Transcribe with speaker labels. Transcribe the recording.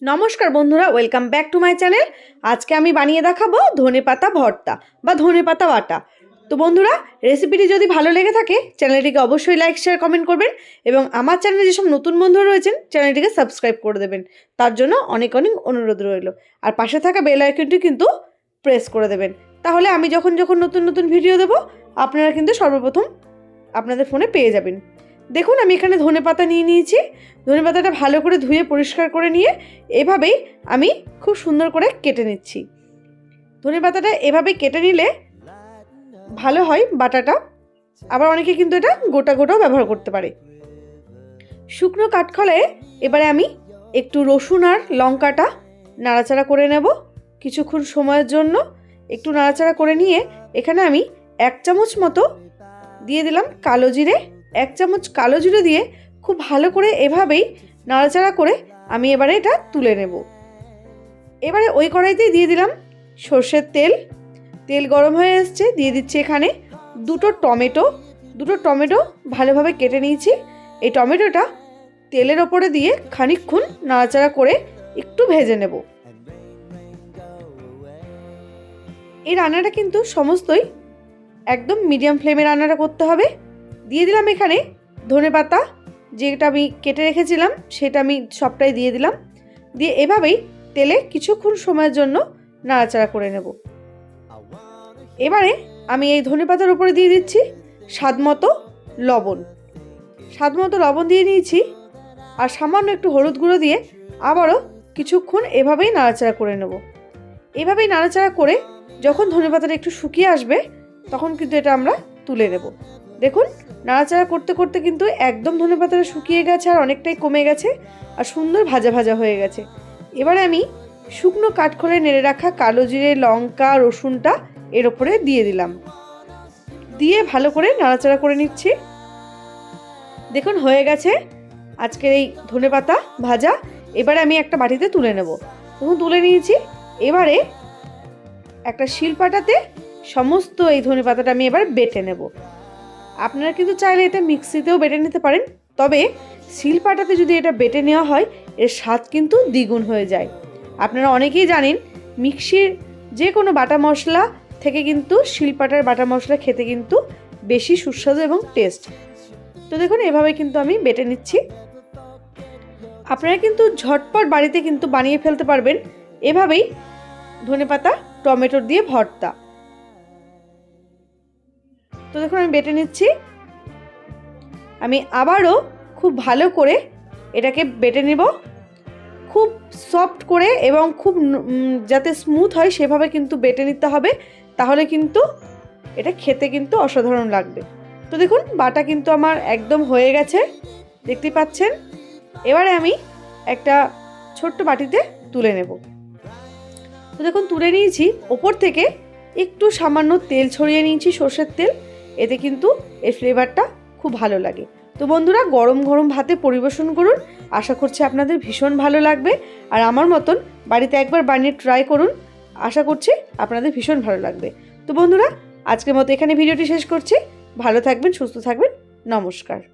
Speaker 1: নমস্কার বন্ধুরা welcome back to my channel আজকে আমি বানিয়ে দেখাবো ধনেপাতা ভর্তা বা ধনেপাতা বাটা তো বন্ধুরা রেসিপিটি যদি ভালো লেগে থাকে চ্যানেলটিকে অবশ্যই লাইক শেয়ার কমেন্ট করবেন এবং আমার চ্যানেলে যেসব নতুন বন্ধুরা রয়েছেন চ্যানেলটিকে সাবস্ক্রাইব করে দেবেন। তার জন্য অনেক অনেক অনুরোধ রইল। আর পাশে থাকা বেল আইকনটি কিন্তু প্রেস করে দেবেন। তাহলে আমি যখন যখন নতুন নতুন ভিডিও দেবো, আপনারা কিন্তু সর্বপ্রথম আপনাদের ফোনে পেয়ে যাবেন। দেখুন, আমি এখানে ধনেপাতা নিয়ে নিয়েছি। ধনেপাতাটা ভালো করে ধুয়ে পরিষ্কার করে নিয়ে এভাবেই আমি খুব সুন্দর করে কেটে নিচ্ছি। ধনেপাতাটা এভাবে কেটে নিলে ভালো হয় বাটাটা। আবার অনেকে কিন্তু এটা গোটা গোটাও ব্যবহার করতে পারে। শুকনো কাঠখলে এবারে আমি একটু রসুন আর লঙ্কাটা নাড়াচাড়া করে নেব কিছুক্ষণ সময়ের জন্য। একটু নাড়াচাড়া করে নিয়ে এখানে আমি এক চামচ মতো দিয়ে দিলাম কালো জিরে এক চামচ কালো জিরে দিয়ে খুব ভালো করে এভাবেই নাড়াচাড়া করে আমি এবারে এটা তুলে নেব। এবারে ওই কড়াইতেই দিয়ে দিলাম সর্ষের তেল। তেল গরম হয়ে এসছে, দিয়ে দিচ্ছি এখানে দুটো টমেটো। দুটো টমেটো ভালোভাবে কেটে নিয়েছি। এই টমেটোটা তেলের ওপরে দিয়ে খানিকক্ষণ নাড়াচাড়া করে একটু ভেজে নেব। এই রান্নাটা কিন্তু সমস্তই একদম মিডিয়াম ফ্লেমে রান্নাটা করতে হবে। দিয়ে দিলাম এখানে ধনে পাতা, যেটা আমি কেটে রেখেছিলাম সেটা আমি সবটাই দিয়ে দিলাম। দিয়ে এভাবেই তেলে কিছুক্ষণ সময়ের জন্য নাড়াচাড়া করে নেব। এবারে আমি এই ধনে পাতার উপরে দিয়ে দিচ্ছি স্বাদ মতো লবণ। স্বাদ মতো লবণ দিয়ে নিয়েছি আর সামান্য একটু হলুদ গুঁড়ো দিয়ে আবারও কিছুক্ষণ এভাবেই নাড়াচাড়া করে নেব। এভাবেই নাড়াচাড়া করে যখন ধনে পাতাটা একটু শুকিয়ে আসবে তখন কিন্তু এটা আমরা তুলে নেব। দেখুন, নাড়াচাড়া করতে করতে কিন্তু একদম ধনে পাতাটা শুকিয়ে গেছে আর অনেকটাই কমে গেছে আর সুন্দর ভাজা ভাজা হয়ে গেছে। এবারে আমি শুকনো কাঠখোলে নেড়ে রাখা কালো জিরে, লঙ্কা, রসুনটা এর ওপরে দিয়ে দিলাম। দিয়ে ভালো করে নাড়াচাড়া করে নিচ্ছি। দেখুন, হয়ে গেছে আজকের এই ধনে পাতা ভাজা। এবারে আমি একটা বাটিতে তুলে নেব। দেখুন, তুলে নিয়েছি। এবারে একটা শিলপাটাতে সমস্ত এই ধনে পাতাটা আমি এবার বেটে নেব। আপনারা কিন্তু চাইলে এটা মিক্সিতেও বেটে নিতে পারেন, তবে শিলপাটাতে যদি এটা বেটে নেওয়া হয়, এর স্বাদ কিন্তু দ্বিগুণ হয়ে যায়। আপনারা অনেকেই জানেন, মিক্সির যে কোনো বাটা মশলা থেকে কিন্তু শিলপাটার বাটা মশলা খেতে কিন্তু বেশি সুস্বাদু এবং টেস্ট তো দেখুন, এভাবে কিন্তু আমি বেটে নিচ্ছি। আপনারা কিন্তু ঝটপট বাড়িতে কিন্তু বানিয়ে ফেলতে পারবেন। এভাবেই ধনেপাতা টমেটোর দিয়ে ভর্তা। তো দেখুন, আমি বেটে নিচ্ছি। আমি আবারও খুব ভালো করে এটাকে বেটে নেব। খুব সফট করে এবং খুব যাতে স্মুথ হয় সেভাবে কিন্তু বেটে নিতে হবে। তাহলে কিন্তু এটা খেতে কিন্তু অসাধারণ লাগবে। তো দেখুন, বাটা কিন্তু আমার একদম হয়ে গেছে। দেখতেই পাচ্ছেন? এবারে আমি একটা ছোট্ট বাটিতে তুলে নেব। তো দেখুন, তুলে নিয়েছি। ওপর থেকে একটু সামান্য তেল ছড়িয়ে নিয়েছি সর্ষের তেল। এতে কিন্তু এর ফ্লেভারটা খুব ভালো লাগে। তো বন্ধুরা, গরম গরম ভাতে পরিবেশন করুন। আশা করছি আপনাদের ভীষণ ভালো লাগবে। আর আমার মতন বাড়িতে একবার বানিয়ে ট্রাই করুন। আশা করছি আপনাদের ভীষণ ভালো লাগবে। তো বন্ধুরা, আজকের মতো এখানে ভিডিওটি শেষ করছি। ভালো থাকবেন, সুস্থ থাকবেন। নমস্কার।